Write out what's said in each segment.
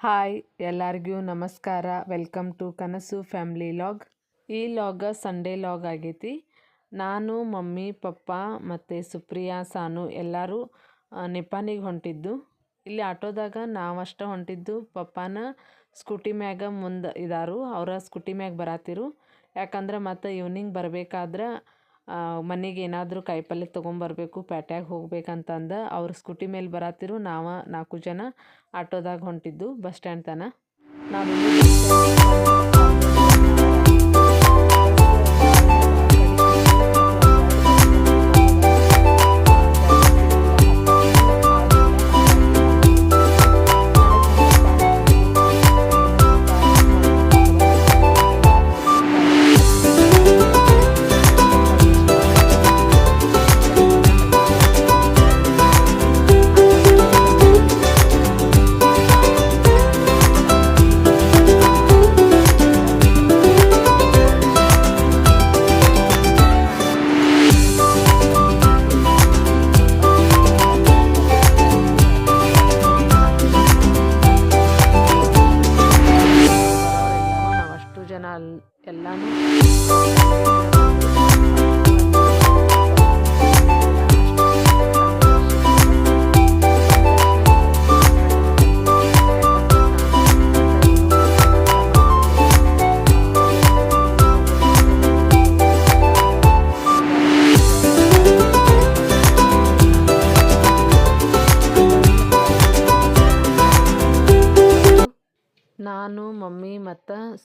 Hi, ಎಲ್ಲರಿಗೂ ನಮಸ್ಕಾರ. Welcome to Kanasu family vlog. ಈ ಲಾಗ ಸಂಡೇ ಲಾಗ್ ಆಗೈತಿ. ನಾನು, ಮಮ್ಮಿ, ಪಪ್ಪ ಮತ್ತು ಸುಪ್ರಿಯಾ, ಸಾನು ಎಲ್ಲರೂ ನಿಪಾನಿಗೆ ಹೊಂಟಿದ್ದು. ಇಲ್ಲಿ ಆಟೋದಾಗ ನಾವಷ್ಟೇ ಹೊಂಟಿದ್ದು ಪಪ್ಪಾನ ಸ್ಕೂಟಿ ಮ್ಯಾಗ ಮುಂದೆ ಇದಾರು. ಅವರ ಸ್ಕೂಟಿ ಮ್ಯಾಗ ಬರಾತಿರು. ಯಾಕಂದ್ರೆ ಮತ್ತು ಈವ್ನಿಂಗ್ ಬರಬೇಕಾದ್ರೆ ಮನೆಗೆ ಏನಾದರೂ ಕಾಯಿಪಲ್ಯ ತೊಗೊಂಬರ್ಬೇಕು, ಪ್ಯಾಟ್ಯಾಗ ಹೋಗ್ಬೇಕಂತಂದು ಅವ್ರ ಸ್ಕೂಟಿ ಮೇಲೆ ಬರತ್ತಿರು ನಾವು ನಾಲ್ಕು ಜನ ಆಟೋದಾಗ ಹೊಂಟಿದ್ದು ಬಸ್ ಸ್ಟ್ಯಾಂಡ್ ತನ. ನಾವು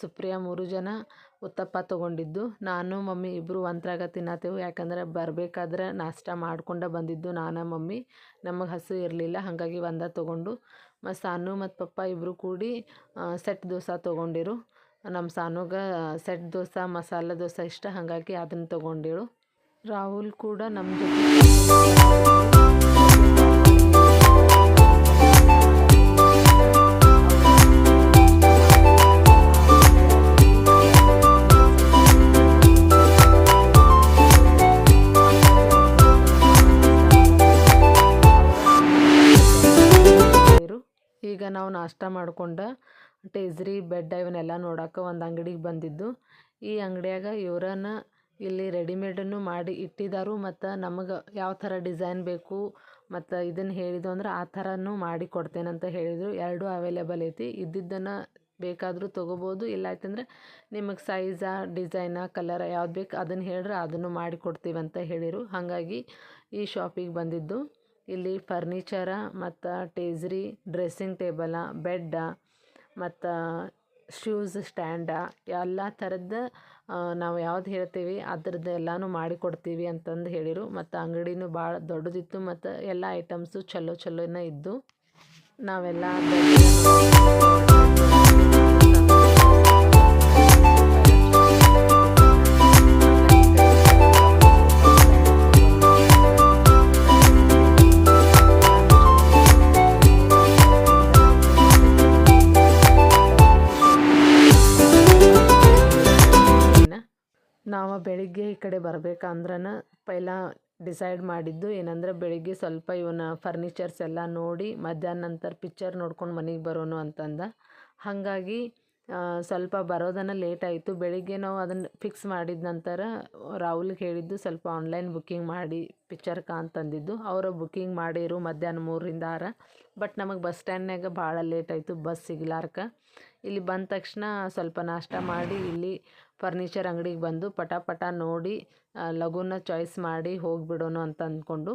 ಸುಪ್ರಿಯಾ ಮೂರು ಜನ ಉತ್ತಪ್ಪ ತೊಗೊಂಡಿದ್ದು. ನಾನು, ಮಮ್ಮಿ ಇಬ್ಬರು ಒಂತ್ರಾಗ ತಿನ್ನತ್ತೇವು. ಯಾಕಂದ್ರೆ ಬರಬೇಕಾದ್ರೆ ನಾಷ್ಟ ಮಾಡ್ಕೊಂಡ ಬಂದಿದ್ದು ನಾನು, ಮಮ್ಮಿ. ನಮಗೆ ಹಸು ಇರಲಿಲ್ಲ, ಹಾಗಾಗಿ ಒಂದ ತೊಗೊಂಡು. ಮತ್ತು ಸಾನು ಮತ್ತು ಪಪ್ಪ ಇಬ್ಬರು ಕೂಡಿ ಸೆಟ್ ದೋಸೆ ತೊಗೊಂಡಿರು. ನಮ್ಮ ಸಾನುಗೆ ಸೆಟ್ ದೋಸೆ, ಮಸಾಲೆ ದೋಸೆ ಇಷ್ಟ, ಹಾಗಾಗಿ ಅದನ್ನು ತೊಗೊಂಡಿರು. ರಾಹುಲ್ ಕೂಡ ನಮ್ಮ ಜೊತೆ ಮಾಡ್ಕೊಂಡು ಟೇಜ್ರಿ ಬೆಡ್ ಇವನ್ನೆಲ್ಲ ನೋಡೋಕೆ ಒಂದು ಅಂಗಡಿಗೆ ಬಂದಿದ್ದು. ಈ ಅಂಗಡಿಯಾಗ ಇವರನ್ನ ಇಲ್ಲಿ ರೆಡಿಮೇಡನ್ನು ಮಾಡಿ ಇಟ್ಟಿದ್ದಾರು ಮತ್ತು ನಮಗೆ ಯಾವ ಥರ ಡಿಸೈನ್ ಬೇಕು ಮತ್ತು ಇದನ್ನು ಹೇಳಿದ್ದು ಅಂದ್ರೆ ಆ ಥರನೂ ಮಾಡಿ ಕೊಡ್ತೇನಂತ ಹೇಳಿದರು. ಎರಡೂ ಅವೈಲೇಬಲ್ ಐತಿ. ಇದ್ದಿದ್ದನ್ನು ಬೇಕಾದರೂ ತೊಗೋಬೋದು. ಇಲ್ಲ ಆಯ್ತಂದ್ರೆ ನಿಮಗೆ ಸೈಜಾ ಡಿಸೈನ ಕಲರ ಯಾವ್ದು ಬೇಕು ಅದನ್ನು ಹೇಳಿದ್ರೆ ಅದನ್ನು ಮಾಡಿ ಕೊಡ್ತೀವಿ ಹೇಳಿರು. ಹಾಗಾಗಿ ಈ ಶಾಪಿಗೆ ಬಂದಿದ್ದು. ಇಲ್ಲಿ ಫರ್ನಿಚರ ಮತ್ತು ಟೇಜ್ರಿ ಡ್ರೆಸ್ಸಿಂಗ್ ಟೇಬಲ ಬೆಡ್ಡ ಮತ್ತು ಶೂಸ್ ಸ್ಟ್ಯಾಂಡ ಎಲ್ಲ ಥರದ ನಾವು ಯಾವ್ದು ಹೇಳ್ತೀವಿ ಅದ್ರದ್ದು ಎಲ್ಲನೂ ಮಾಡಿಕೊಡ್ತೀವಿ ಅಂತಂದು ಹೇಳಿರು. ಮತ್ತು ಅಂಗಡಿನೂ ಭಾಳ ದೊಡ್ಡದಿತ್ತು ಮತ್ತು ಎಲ್ಲ ಐಟಮ್ಸು ಚಲೋ ಚಲೋನ ಇದ್ದು ನಾವೆಲ್ಲ ಕಡೆ ಪೈಲ ಡಿಸೈಡ್ ಮಾಡಿದ್ದು ಏನಂದ್ರೆ ಬೆಳಿಗ್ಗೆ ಸ್ವಲ್ಪ ಇವನ ಫರ್ನಿಚರ್ಸ್ ಎಲ್ಲ ನೋಡಿ ಮಧ್ಯಾಹ್ನ ನಂತರ ಪಿಚ್ಚರ್ ನೋಡ್ಕೊಂಡು ಮನೆಗೆ ಬರೋನು ಅಂತಂದ. ಹಾಗಾಗಿ ಸ್ವಲ್ಪ ಬರೋದನ್ನು ಲೇಟ್ ಆಯಿತು. ಬೆಳಿಗ್ಗೆ ನಾವು ಅದನ್ನು ಫಿಕ್ಸ್ ಮಾಡಿದ ನಂತರ ರಾಹುಲ್ಗೆ ಹೇಳಿದ್ದು ಸ್ವಲ್ಪ ಆನ್ಲೈನ್ ಬುಕ್ಕಿಂಗ್ ಮಾಡಿ ಪಿಕ್ಚರ್ಕ ಅಂತಂದಿದ್ದು ಅವರು ಬುಕ್ಕಿಂಗ್ ಮಾಡಿರು ಮಧ್ಯಾಹ್ನ ಮೂರರಿಂದ ಆರ. ಬಟ್ ನಮಗೆ ಬಸ್ ಸ್ಟ್ಯಾಂಡ್ನಾಗ ಭಾಳ ಲೇಟ್ ಆಯಿತು ಬಸ್ ಸಿಗ್ಲಾರ್ಕ. ಇಲ್ಲಿ ಬಂದ ತಕ್ಷಣ ಸ್ವಲ್ಪ ನಾಷ್ಟ ಮಾಡಿ ಇಲ್ಲಿ ಫರ್ನಿಚರ್ ಅಂಗಡಿಗೆ ಬಂದು ಪಟ ನೋಡಿ ಲಘುನ ಚಾಯ್ಸ್ ಮಾಡಿ ಹೋಗಿಬಿಡೋಣ ಅಂತ ಅಂದ್ಕೊಂಡು.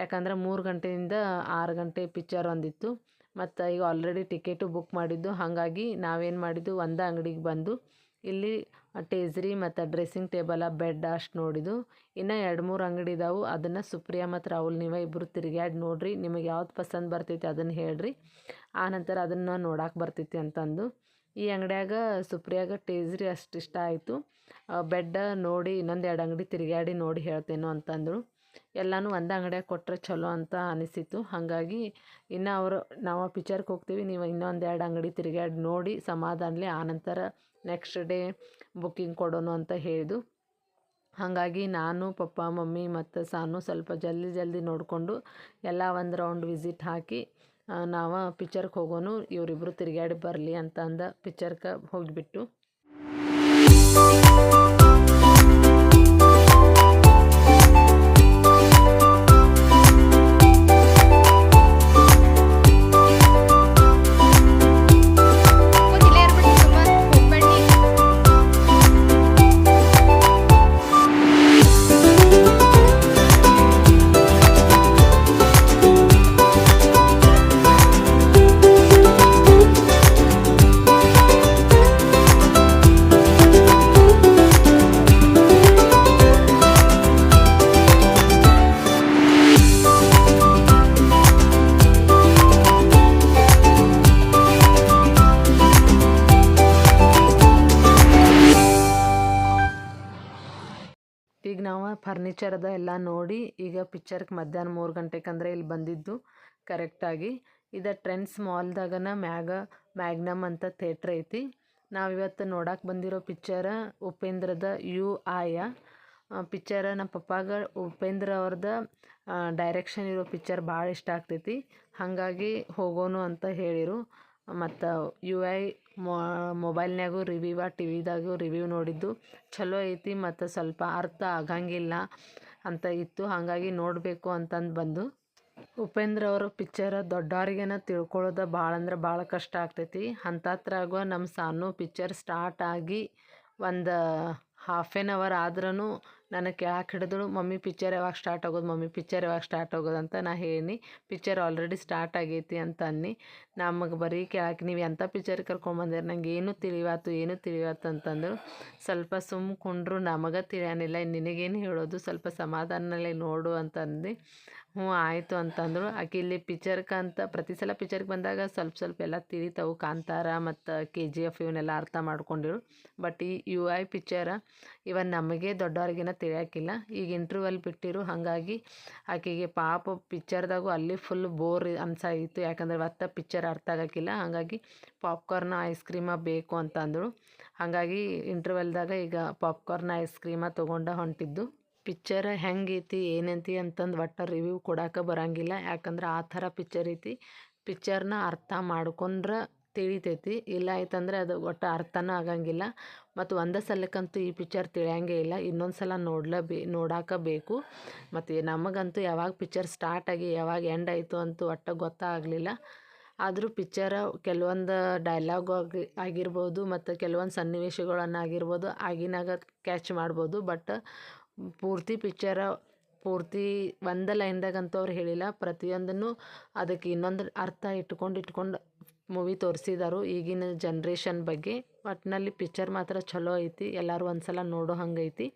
ಯಾಕಂದ್ರೆ ಮೂರು ಗಂಟೆಯಿಂದ ಆರು ಗಂಟೆ ಪಿಕ್ಚರ್ ಒಂದಿತ್ತು. ಮತ್ತು ಈಗ ಆಲ್ರೆಡಿ ಟಿಕೆಟು ಬುಕ್ ಮಾಡಿದ್ದು. ಹಾಗಾಗಿ ನಾವೇನು ಮಾಡಿದ್ದು, ಒಂದು ಅಂಗಡಿಗೆ ಬಂದು ಇಲ್ಲಿ ಟೇಜ್ರಿ ಮತ್ತು ಡ್ರೆಸ್ಸಿಂಗ್ ಟೇಬಲ ಬೆಡ್ ಅಷ್ಟು ನೋಡಿದ್ದು. ಇನ್ನು ಎರಡು ಮೂರು ಅಂಗಡಿ ಇದಾವೆ. ಅದನ್ನು ಸುಪ್ರಿಯಾ ಮತ್ತು ರಾಹುಲ್ ನೀವೇ ಇಬ್ಬರು ತಿರುಗಾಡಿ ನೋಡಿರಿ, ನಿಮಗೆ ಯಾವ್ದು ಪಸಂದ್ ಬರ್ತೈತಿ ಅದನ್ನು ಹೇಳ್ರಿ. ಆನಂತರ ಅದನ್ನು ನೋಡಕ್ಕೆ ಬರ್ತೈತಿ ಅಂತಂದು. ಈ ಅಂಗಡಿಯಾಗ ಸುಪ್ರಿಯಾಗ ಟೇಜ್ರಿ ಅಷ್ಟು ಇಷ್ಟ ಆಯಿತು. ಬೆಡ್ ನೋಡಿ ಇನ್ನೊಂದು ಎರಡು ಅಂಗಡಿ ತಿರುಗಾಡಿ ನೋಡಿ ಹೇಳ್ತೇನೋ ಅಂತಂದರು. ಎಲ್ಲನೂ ಒಂದೇ ಅಂಗಡಿಯಾಗ ಕೊಟ್ಟರೆ ಚಲೋ ಅಂತ ಅನಿಸಿತು ಹಾಗಾಗಿ ಇನ್ನು ಅವರು, ನಾವು ಪಿಚ್ಚರ್ಗೆ ಹೋಗ್ತೀವಿ, ನೀವು ಇನ್ನೊಂದು ಎರಡು ಅಂಗಡಿ ತಿರುಗಾಡಿ ನೋಡಿ, ಸಮಾಧಾನಲಿ ಆನಂತರ ನೆಕ್ಸ್ಟ್ ಡೇ ಬುಕ್ಕಿಂಗ್ ಕೊಡೋಣ ಅಂತ ಹೇಳಿದು. ಹಾಗಾಗಿ ನಾನು, ಪಪ್ಪ, ಮಮ್ಮಿ ಮತ್ತು ಸಾನು ಸ್ವಲ್ಪ ಜಲ್ದಿ ಜಲ್ದಿ ನೋಡಿಕೊಂಡು ಎಲ್ಲ ಒಂದು ರೌಂಡ್ ವಿಸಿಟ್ ಹಾಕಿ ನಾವು ಪಿಚ್ಚರ್ಗೆ ಹೋಗೋನು ಇವರಿಬ್ಬರು ತಿರುಗಾಡಿ ಬರಲಿ ಅಂತ ಅಂದ ಪಿಕ್ಚರ್ಗೆ ಹೋಗಿಬಿಟ್ಟು. ಈಗ ನಾವು ಫರ್ನಿಚರ್ದ ಎಲ್ಲ ನೋಡಿ, ಈಗ ಪಿಕ್ಚರ್ಗೆ ಮಧ್ಯಾಹ್ನ ಮೂರು ಗಂಟೆಗೆ ಇಲ್ಲಿ ಬಂದಿದ್ದು ಕರೆಕ್ಟಾಗಿ ಇದು ಟ್ರೆಂಡ್ಸ್ ಮಾಲ್ದಾಗನ ಮ್ಯಾಗ ಮ್ಯಾಗ್ನಮ್ ಅಂತ ಥೇಟ್ರ್ ಐತಿ. ನಾವಿವತ್ತು ನೋಡಕ್ಕೆ ಬಂದಿರೋ ಪಿಕ್ಚರ ಉಪೇಂದ್ರದ ಯು ಆಯ. ಪಿಕ್ಚರ ನಮ್ಮ ಪಪ್ಪಾಗ ಉಪೇಂದ್ರ ಅವ್ರದ ಡೈರೆಕ್ಷನ್ ಇರೋ ಪಿಕ್ಚರ್ ಭಾಳ ಇಷ್ಟ ಆಗ್ತೈತಿ. ಹಾಗಾಗಿ ಹೋಗೋನು ಅಂತ ಹೇಳಿರು. ಮತ್ತು ಯು ಐ ಮೊಬೈಲ್ನ್ಯಾಗೂ ರಿವ್ಯೂವ ಟಿ ವಿದಾಗು ರಿವ್ಯೂ ನೋಡಿದ್ದು ಚಲೋ ಐತಿ ಮತ್ತು ಸ್ವಲ್ಪ ಅರ್ಥ ಆಗಂಗಿಲ್ಲ ಅಂತ ಇತ್ತು. ಹಾಗಾಗಿ ನೋಡಬೇಕು ಅಂತಂದು ಬಂದು ಉಪೇಂದ್ರ ಅವರ ಪಿಕ್ಚರ ದೊಡ್ಡವ್ರಿಗೇನ ತಿಳ್ಕೊಳ್ಳೋದು ಭಾಳ ಅಂದ್ರೆ ಭಾಳ ಕಷ್ಟ ಆಗ್ತೈತಿ. ಅಂಥತ್ರಾಗ ನಮ್ಮ ಸಾನು ಪಿಕ್ಚರ್ ಸ್ಟಾರ್ಟ್ ಆಗಿ ಒಂದು ಹಾಫ್ ಆ್ಯನ್ ಅವರ್ ಆದ್ರೂ ನನಗೆ ಕೇಳಕ್ಕೆ ಹಿಡಿದಳು? ಮಮ್ಮಿ ಪಿಕ್ಚರ್ ಯಾವಾಗ ಸ್ಟಾರ್ಟ್ ಆಗೋದು? ಮಮ್ಮಿ ಪಿಕ್ಚರ್ ಯಾವಾಗ ಸ್ಟಾರ್ಟ್ ಆಗೋದು ಅಂತ ನಾ ಹೇಳಿ ಪಿಕ್ಚರ್ ಆಲ್ರೆಡಿ ಸ್ಟಾರ್ಟ್ ಆಗೈತಿ ಅಂತ ಅನ್ನಿ. ನಮಗೆ ಬರೀ ಕೇಳಕ್ಕೆ ನೀವು ಎಂಥ ಪಿಕ್ಚರ್ ಕರ್ಕೊಂಬಂದಿರಿ ನಂಗೆ ಏನು ತಿಳಿವಾತು ಏನು ತಿಳಿವಾತು ಅಂತಂದರು ಸ್ವಲ್ಪ ಸುಮ್ಮ ಕುಂಡ್ರು ನಮಗೆ ತಿಳಿಯಾನಿಲ್ಲ. ನಿನಗೇನು ಹೇಳೋದು? ಸ್ವಲ್ಪ ಸಮಾಧಾನದಲ್ಲಿ ನೋಡು ಅಂತಂದು ಹ್ಞೂ, ಆಯಿತು ಅಂತಂದರು. ಆಕೆ ಇಲ್ಲಿ ಪಿಕ್ಚರ್ಗೆ ಅಂತ, ಪ್ರತಿ ಸಲ ಪಿಕ್ಚರ್ಗೆ ಬಂದಾಗ ಸ್ವಲ್ಪ ಸ್ವಲ್ಪ ಎಲ್ಲ ತಿಳಿತಾವು ಕಾಂತಾರ ಮತ್ತು ಕೆ ಜಿ ಎಫ್ ಇವನ್ನೆಲ್ಲ ಅರ್ಥ ಮಾಡ್ಕೊಂಡಿರು. ಬಟ್ ಈ ಯು ಐ ಪಿಚ್ಚರ ಇವನ್ ನಮಗೆ ದೊಡ್ಡವ್ರಿಗೇನ ತಿಳಿಯಾಕಿಲ್ಲ ಈಗ ಇಂಟ್ರ್ವಲ್ ಬಿಟ್ಟಿರು, ಹಾಗಾಗಿ ಆಕೆಗೆ ಪಾಪ ಪಿಕ್ಚರ್ದಾಗೂ ಅಲ್ಲಿ ಫುಲ್ ಬೋರ್ ಅನ್ಸಾಯಿತು ಯಾಕಂದ್ರೆ ಒತ್ತ ಪಿಚ್ಚರ್ ಅರ್ಥ ಆಗೋಕ್ಕಿಲ್ಲ. ಹಾಗಾಗಿ ಪಾಪ್ಕಾರ್ನ್ ಐಸ್ ಕ್ರೀಮ ಬೇಕು ಅಂತಂದಳು ಹಾಗಾಗಿ ಇಂಟರ್ವೆಲ್ದಾಗ ಈಗ ಪಾಪ್ಕಾರ್ನ್ ಐಸ್ ಕ್ರೀಮ ತೊಗೊಂಡು ಹೊಂಟಿದ್ದು. ಪಿಕ್ಚರ್ ಹೆಂಗೈತಿ, ಏನೈತಿ ಅಂತಂದು ಒಟ್ಟು ರಿವ್ಯೂ ಕೊಡಕ್ಕೆ ಬರಂಗಿಲ್ಲ. ಯಾಕಂದ್ರೆ ಆ ಥರ ಪಿಕ್ಚರ್ ಐತಿ. ಪಿಕ್ಚರ್ನ ಅರ್ಥ ಮಾಡ್ಕೊಂಡ್ರೆ ತಿಳಿತೈತಿ. ಇಲ್ಲ ಆಯ್ತಂದ್ರೆ ಅದು ಒಟ್ಟು ಅರ್ಥನೂ ಆಗಂಗಿಲ್ಲ. ಮತ್ತು ಒಂದೇ ಸಲಕ್ಕಂತೂ ಈ ಪಿಕ್ಚರ್ ತಿಳಿಯಂಗೇ ಇಲ್ಲ. ಇನ್ನೊಂದು ಸಲ ನೋಡ್ಲೇಬೇ ನೋಡಾಕ ಬೇಕು. ಮತ್ತು ನಮಗಂತೂ ಯಾವಾಗ ಪಿಕ್ಚರ್ ಸ್ಟಾರ್ಟ್ ಆಗಿ ಯಾವಾಗ ಎಂಡ್ ಆಯಿತು ಅಂತೂ ಒಟ್ಟು ಗೊತ್ತಾಗಲಿಲ್ಲ. ಆದರೂ ಪಿಕ್ಚರ ಕೆಲವೊಂದು ಡೈಲಾಗ್ ಆಗಿ, ಆಗಿರ್ಬೋದು ಮತ್ತು ಕೆಲವೊಂದು ಸನ್ನಿವೇಶಗಳನ್ನು ಆಗಿರ್ಬೋದು ಆಗಿನಾಗ ಕ್ಯಾಚ್ ಮಾಡ್ಬೋದು. ಬಟ್ ಪೂರ್ತಿ ಪಿಚ್ಚರ ಪೂರ್ತಿ ಒಂದು ಲೈನ್ದಾಗಂತೂ ಅವ್ರು ಹೇಳಿಲ್ಲ. ಪ್ರತಿಯೊಂದನ್ನು ಅದಕ್ಕೆ ಇನ್ನೊಂದು ಅರ್ಥ ಇಟ್ಕೊಂಡು ಇಟ್ಕೊಂಡು ಮೂವಿ ತೋರಿಸಿದಾರು ಈಗಿನ ಜನ್ರೇಷನ್ ಬಗ್ಗೆ. ಒಟ್ಟಿನಲ್ಲಿ ಪಿಚ್ಚರ್ ಮಾತ್ರ ಚಲೋ ಐತಿ. ಎಲ್ಲರೂ ಒಂದು ಸಲ ನೋಡೋ ಹಂಗೈತಿ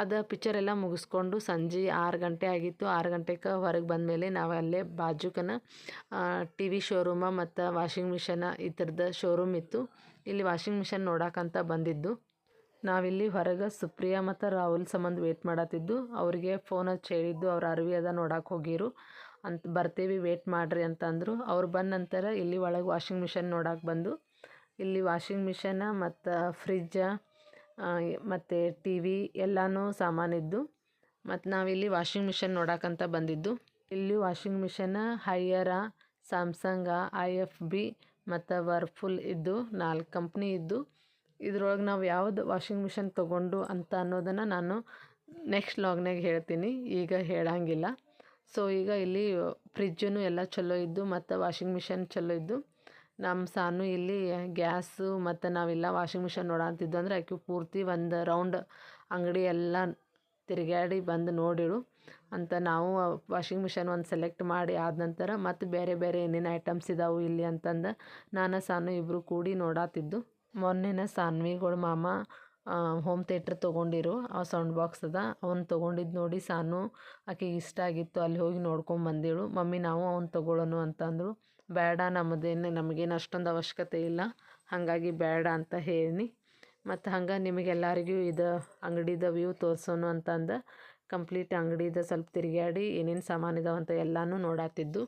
ಅದು ಪಿಕ್ಚರ್ ಎಲ್ಲ ಮುಗಿಸ್ಕೊಂಡು ಸಂಜೆ ಆರು ಗಂಟೆ ಆಗಿತ್ತು. ಆರು ಗಂಟೆಗೆ ಹೊರಗೆ ಬಂದಮೇಲೆ ನಾವು ಅಲ್ಲೇ ಬಾಜುಕನ ಟಿ ವಿ ಶೋರೂಮ ಮತ್ತು ವಾಷಿಂಗ್ ಮಿಷನ ಈ ಥರದ ಶೋರೂಮ್ ಇತ್ತು. ಇಲ್ಲಿ ವಾಷಿಂಗ್ ಮಿಷನ್ ನೋಡೋಕ್ಕಂತ ಬಂದಿದ್ದು. ನಾವಿಲ್ಲಿ ಹೊರಗೆ ಸುಪ್ರಿಯಾ ಮತ್ತು ರಾಹುಲ್ ಸಂಬಂಧ ವೇಟ್ ಮಾಡತ್ತಿದ್ದು, ಅವರಿಗೆ ಫೋನ್ ಹಚ್ಚಿ ಹೇಳಿದ್ದು ಅವ್ರ ಅರ್ವಿ ಅದ ನೋಡಕ್ಕೆ ಹೋಗಿರು. ಅಂತ ಬರ್ತೀವಿ ವೇಟ್ ಮಾಡಿರಿ ಅಂತಂದರು. ಅವ್ರು ಬಂದ ನಂತರ ಇಲ್ಲಿ ಒಳಗೆ ವಾಷಿಂಗ್ ಮಿಷನ್ ನೋಡಕ್ಕೆ ಬಂದು, ಇಲ್ಲಿ ವಾಷಿಂಗ್ ಮಿಷನ ಮತ್ತು ಫ್ರಿಜ್ಜ ಮತ್ತು ಟಿ ವಿ ಎಲ್ಲನೂ ಸಾಮಾನಿದ್ದು ಮತ್ತು ನಾವಿಲ್ಲಿ ವಾಷಿಂಗ್ ಮಿಷನ್ ನೋಡಕ್ಕಂತ ಬಂದಿದ್ದು. ಇಲ್ಲಿ washing machine Haier Samsung I F B ಮತ್ತು ವರ್ಫುಲ್ ಇದ್ದು, ನಾಲ್ಕು ಕಂಪ್ನಿ ಇದ್ದು. ಇದ್ರೊಳಗೆ ನಾವು ಯಾವ್ದು ವಾಷಿಂಗ್ ಮಿಷನ್ ತೊಗೊಂಡು ಅಂತ ಅನ್ನೋದನ್ನು ನಾನು ನೆಕ್ಸ್ಟ್ ಲಾಗ್ನಾಗ ಹೇಳ್ತೀನಿ. ಈಗ ಹೇಳಂಗಿಲ್ಲ. ಸೊ ಈಗ ಇಲ್ಲಿ ಫ್ರಿಜ್ಜನ್ನು ಎಲ್ಲ ಚಲೋ ಇದ್ದು ಮತ್ತು ವಾಷಿಂಗ್ ಮಿಷನ್ ಚಲೋ ಇದ್ದು ನಮ್ಮ ಸಾನು ಇಲ್ಲಿ ಗ್ಯಾಸು ಮತ್ತು ನಾವೆಲ್ಲ ವಾಷಿಂಗ್ ಮಿಷನ್ ನೋಡಂತಿದ್ದು ಅಂದ್ರೆ ಆಕೆ ಪೂರ್ತಿ ಒಂದು ರೌಂಡ್ ಅಂಗಡಿ ಎಲ್ಲ ತಿರುಗಾಡಿ ಬಂದು ನೋಡಿಳು ಅಂತ ನಾವು ವಾಷಿಂಗ್ ಮಿಷನ್ ಒಂದು ಸೆಲೆಕ್ಟ್ ಮಾಡಿ ಆದ ನಂತರ ಮತ್ತು ಬೇರೆ ಬೇರೆ ಏನೇನು ಐಟಮ್ಸ್ ಇದಾವೆ ಇಲ್ಲಿ ಅಂತಂದು ನಾನು ಸಾನು ಇಬ್ಬರು ಕೂಡಿ ನೋಡಾತಿದ್ದು. ಮೊನ್ನೆನ ಸಾನ್ವಿಗಳ ಮಾಮ ಹೋಮ್ ಥಿಯೇಟ್ರ್ ತೊಗೊಂಡಿರು. ಆ ಸೌಂಡ್ ಬಾಕ್ಸ್ ಅದ. ಅವ್ನು ತೊಗೊಂಡಿದ್ದು ನೋಡಿ ಸಾನು ಆಕೆಗೆ ಇಷ್ಟ ಆಗಿತ್ತು. ಅಲ್ಲಿ ಹೋಗಿ ನೋಡ್ಕೊಂಡು ಬಂದೇಳು. ಮಮ್ಮಿ, ನಾವು ಅವ್ನು ತೊಗೊಳ್ಳೋನು ಅಂತಂದರು ಬೇಡ ನಮ್ಮದೇನು, ನಮಗೇನು ಅಷ್ಟೊಂದು ಅವಶ್ಯಕತೆ ಇಲ್ಲ. ಹಾಗಾಗಿ ಬೇಡ ಅಂತ ಹೇಳಿ. ಮತ್ತು ಹಂಗೆ ನಿಮಗೆಲ್ಲರಿಗೂ ಇದು ಅಂಗಡಿದ ವ್ಯೂ ತೋರಿಸೋನು ಅಂತಂದು ಕಂಪ್ಲೀಟ್ ಅಂಗಡಿದ ಸ್ವಲ್ಪ ತಿರುಗಾಡಿ ಏನೇನು ಸಾಮಾನು ಇದಾವಂತ ಎಲ್ಲನೂ ನೋಡಾತಿದ್ದು.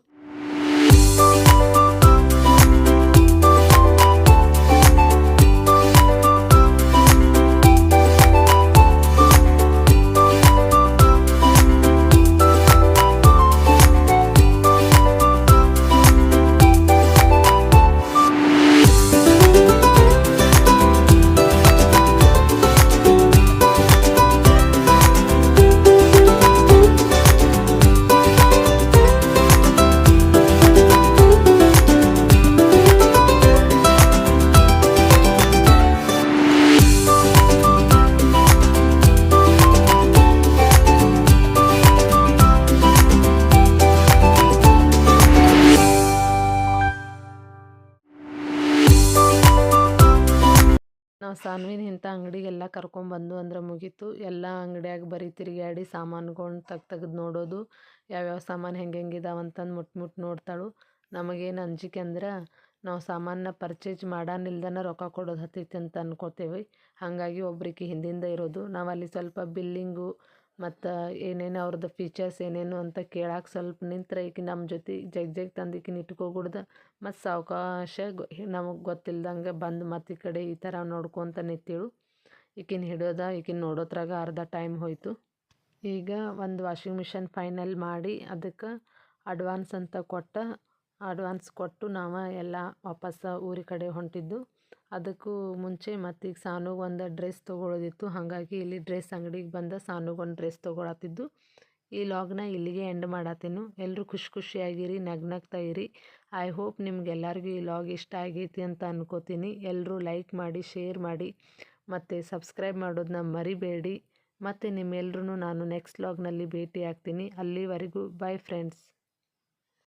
ಇಂಥ ಅಂಗಡಿಗೆಲ್ಲ ಕರ್ಕೊಂಬಂದು ಅಂದ್ರೆ ಮುಗೀತು. ಎಲ್ಲ ಅಂಗಡಿಯಾಗ ಬರೀ ತಿರುಗಾಡಿ ಸಾಮಾನುಗಳ್ನ ತಗ್ ತೆಗ್ದು ನೋಡೋದು. ಯಾವ್ಯಾವ ಸಾಮಾನು ಹೆಂಗೆ ಹೆಂಗೆ ಇದಾವೆ ಅಂತಂದು ಮುಟ್ಟು ಮುಟ್ಟು ನೋಡ್ತಾಳು. ನಮಗೇನು ಅಂಜಿಕೆ ಅಂದ್ರೆ ನಾವು ಸಾಮಾನನ್ನ ಪರ್ಚೇಸ್ ಮಾಡಾನಿಲ್ದನ ರೊಕ್ಕ ಕೊಡೋದು ಹತ್ತೈತಿ ಅಂತ ಅನ್ಕೋತೇವೆ. ಹಾಗಾಗಿ ಒಬ್ರಿಗೆ ಹಿಂದಿಂದ ಇರೋದು. ನಾವು ಅಲ್ಲಿ ಸ್ವಲ್ಪ ಬಿಲ್ಲಿಂಗು ಮತ್ತು ಏನೇನು ಅವ್ರದ್ದು ಫೀಚರ್ಸ್ ಏನೇನು ಅಂತ ಕೇಳಕ್ಕೆ ಸ್ವಲ್ಪ ನಿಂತ್ರೆ ಈಕಿ ನಮ್ಮ ಜೊತೆ ಜಗ್ ಜಗ್ ತಂದು ಈಕಿನ ಇಟ್ಕೋಗ್ಬಿಡ್ದು ಮತ್ತು ಸಾವಕಾಶ ನಮಗೆ ಗೊತ್ತಿಲ್ದಂಗೆ ಬಂದು ಮತ್ತು ಈ ಕಡೆ ಈ ಥರ ನೋಡ್ಕೊತ ನಿಂತಿಳು. ಈಕಿನ ಹಿಡೋದ ಈಕಿನ ನೋಡೋದ್ರಾಗ ಅರ್ಧ ಟೈಮ್ ಹೋಯಿತು. ಈಗ ಒಂದು ವಾಷಿಂಗ್ ಮಿಷನ್ ಫೈನಲ್ ಮಾಡಿ ಅದಕ್ಕೆ ಅಡ್ವಾನ್ಸ್ ಅಂತ ಕೊಟ್ಟ ಅಡ್ವಾನ್ಸ್ ಕೊಟ್ಟು ನಾವು ಎಲ್ಲ ವಾಪಸ್ಸು ಊರಿ ಕಡೆ ಹೊಂಟಿದ್ದು. ಅದಕ್ಕೂ ಮುಂಚೆ ಮತ್ತೀಗ ಸಾನುಗೆ ಒಂದು ಡ್ರೆಸ್ ತೊಗೊಳೋದಿತ್ತು. ಹಾಗಾಗಿ ಇಲ್ಲಿ ಡ್ರೆಸ್ ಅಂಗಡಿಗೆ ಬಂದ ಸಾನುಗೊಂದು ಡ್ರೆಸ್ ತೊಗೊಳತ್ತಿದ್ದು. ಈ ಲಾಗ್ನ ಇಲ್ಲಿಗೆ ಎಂಡ್ ಮಾಡತ್ತೀನು ಎಲ್ಲರೂ ಖುಷಿ ಖುಷಿಯಾಗಿರಿ, ನಗ್ನಗ್ತಾ ಇರಿ. ಐ ಹೋಪ್ ನಿಮ್ಗೆಲ್ಲರಿಗೂ ಈ ಲಾಗ್ ಇಷ್ಟ ಆಗೈತಿ ಅಂತ ಅನ್ಕೋತೀನಿ. ಎಲ್ಲರೂ ಲೈಕ್ ಮಾಡಿ ಶೇರ್ ಮಾಡಿ. ಮತ್ತು ಸಬ್ಸ್ಕ್ರೈಬ್ ಮಾಡೋದನ್ನ ಮರಿಬೇಡಿ. ಮತ್ತು ನಿಮ್ಮೆಲ್ಲರೂ ನಾನು ನೆಕ್ಸ್ಟ್ ಲಾಗ್ನಲ್ಲಿ ಭೇಟಿ ಆಗ್ತೀನಿ ಅಲ್ಲಿವರೆಗೂ ಬಾಯ್ ಫ್ರೆಂಡ್ಸ್